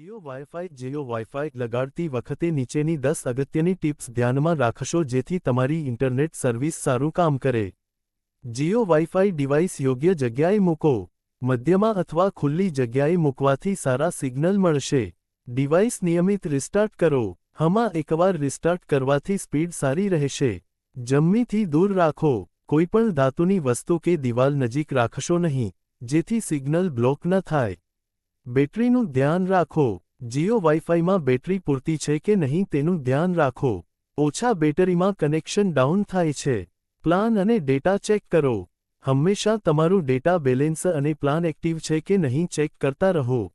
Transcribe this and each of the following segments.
Jio WiFi Jio WiFi લગાડતી વખતે નીચેની દસ અગત્યની ટિપ્સ ધ્યાનમાં રાખશો જેથી તમારી ઇન્ટરનેટ સર્વિસ સારું કામ કરે. જીઓ વાઈફાઈ ડિવાઇસ યોગ્ય જગ્યાએ મૂકો. મધ્યમાં અથવા ખુલ્લી જગ્યાએ મૂકવાથી સારા સિગ્નલ મળશે. ડિવાઇસ નિયમિત રિસ્ટાર્ટ કરો. હમાં એકવાર રિસ્ટાર્ટ કરવાથી સ્પીડ સારી રહેશે. જમ્મીથી દૂર રાખો. કોઈપણ ધાતુની વસ્તુ કે દિવાલ નજીક રાખશો નહીં, જેથી સિગ્નલ બ્લોક ન થાય. બેટરીનું ધ્યાન રાખો. જીઓ વાઈફાઈમાં બેટરી પૂરતી છે કે નહીં તેનું ધ્યાન રાખો. ઓછા બેટરીમાં કનેક્શન ડાઉન થાય છે. પ્લાન અને ડેટા ચેક કરો. હંમેશા તમારું ડેટા બેલેન્સ અને પ્લાન એક્ટિવ છે કે નહીં ચેક કરતા રહો.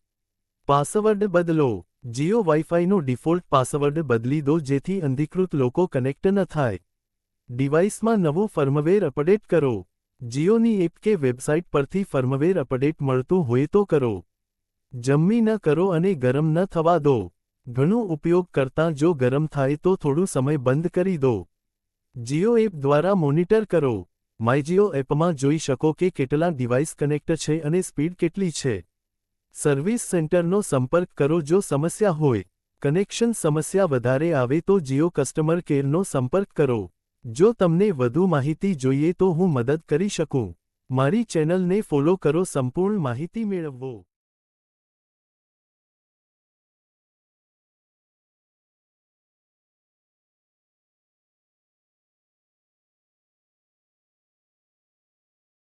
પાસવર્ડ બદલો. જીઓ વાઈફાઈનો ડિફોલ્ટ પાસવર્ડ બદલી દો જેથી અંધિકૃત લોકો કનેક્ટ ન થાય. ડિવાઇસમાં નવું ફર્મવેર અપડેટ કરો. જીઓની એપ કે વેબસાઇટ પરથી ફર્મવેર અપડેટ મળતું હોય તો કરો. જમ્મી ન કરો અને ગરમ ન થવા દો. ઘણું ઉપયોગ કરતાં જો ગરમ થાય તો થોડું સમય બંધ કરી દો. જીઓ એપ દ્વારા મોનિટર કરો. માયજીઓ એપમાં જોઈ શકો કે કેટલા ડિવાઇસ કનેક્ટ છે અને સ્પીડ કેટલી છે. સર્વિસ સેન્ટરનો સંપર્ક કરો જો સમસ્યા હોય. કનેક્શન સમસ્યા વધારે આવે તો જીઓ કસ્ટમર કેરનો સંપર્ક કરો. જો તમને વધુ માહિતી જોઈએ તો હું મદદ કરી શકું. મારી ચેનલને ફોલો કરો, સંપૂર્ણ માહિતી મેળવવો